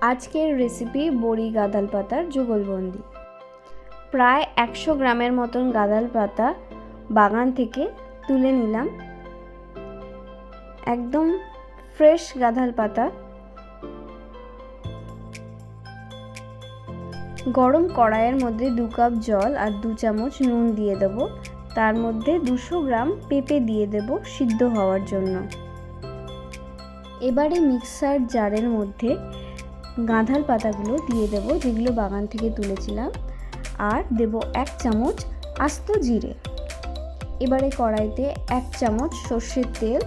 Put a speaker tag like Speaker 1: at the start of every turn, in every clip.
Speaker 1: আজকের রেসিপি বড়ি গাদাল পাতার যুগলবন্দি। প্রায় একশো গ্রামের মতন গাদাল পাতা বাগান থেকে তুলে নিলাম। একদম ফ্রেশ গাঁদাল পাতা। গরম কড়াইয়ের মধ্যে দু কাপ জল আর দু চামচ নুন দিয়ে দেব। তার মধ্যে দুশো গ্রাম পেঁপে দিয়ে দেব সিদ্ধ হওয়ার জন্য। এবারে মিক্সার জারের মধ্যে গাঁধাল পাতাগুলো দিয়ে দেব, যেগুলো বাগান থেকে তুলেছিলাম। আর দেব এক চামচ আস্ত জিরে। এবারে কড়াইতে এক চামচ সর্ষের তেল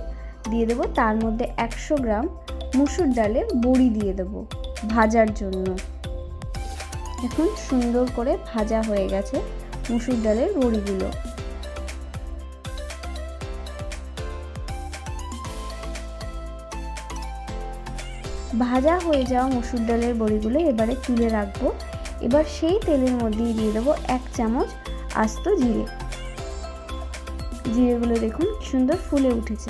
Speaker 1: দিয়ে দেব, তার মধ্যে একশো গ্রাম মুসুর ডালের বড়ি দিয়ে দেব ভাজার জন্য। এখন সুন্দর করে ভাজা হয়ে গেছে মুসুর ডালের বড়িগুলো। ভাজা হয়ে যাওয়া মসুর ডালের বড়িগুলো এবারে তুলে রাখব। এবার সেই তেলের মধ্যেই দিয়ে দেবো এক চামচ আস্ত জিরে। জিরেগুলো দেখুন সুন্দর ফুলে উঠেছে।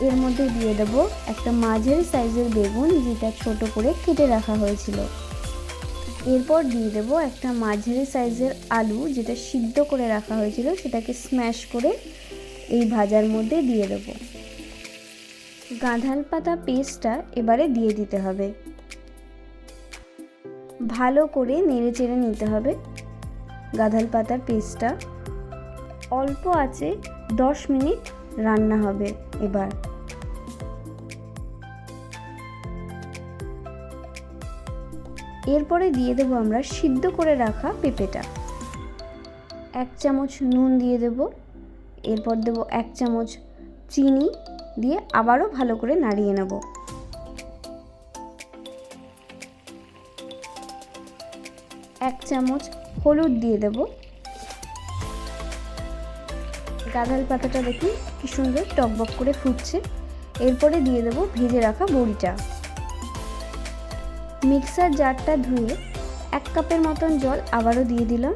Speaker 1: এর মধ্যে দিয়ে দেব একটা মাঝারি সাইজের বেগুন, যেটা ছোট করে কেটে রাখা হয়েছিল। এরপর দিয়ে দেব একটা মাঝারি সাইজের আলু, যেটা সিদ্ধ করে রাখা হয়েছিল, সেটাকে স্ম্যাশ করে এই ভাজার মধ্যে দিয়ে দেবো। গাঁধাল পাতা পেস্টটা এবারে দিয়ে দিতে হবে। ভালো করে নেড়ে চেড়ে নিতে হবে গাঁধাল পাতার পেস্টটা। অল্প আছে দশ মিনিট রান্না হবে এবার। এরপরে দিয়ে দেবো আমরা সিদ্ধ করে রাখা পেঁপেটা। এক চামচ নুন দিয়ে দেব। এরপর দেবো এক চামচ চিনি। দিয়ে আবারও ভালো করে নাড়িয়ে নেব। এক চামচ হলুদ দিয়ে দেব। গাঁদাল পাতাটা দেখুন কি সুন্দর টকবক করে ফুটছে। এরপরে দিয়ে দেব ভেজে রাখা বড়িটা। মিক্সার জারটা ধুয়ে এক কাপের মতন জল আবারও দিয়ে দিলাম।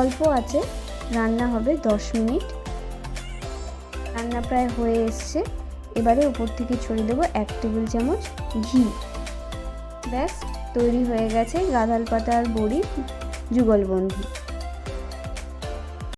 Speaker 1: অল্প আছে, রান্না হবে দশ মিনিট। রান্না প্রায় হয়ে এসছে। এবারে উপর থেকে ছড়িয়ে দেবো এক টেবিল চামচ ঘি। ব্যাস, তৈরি হয়ে গেছে গাঁদাল পাতার বড়ি যুগলবন্দি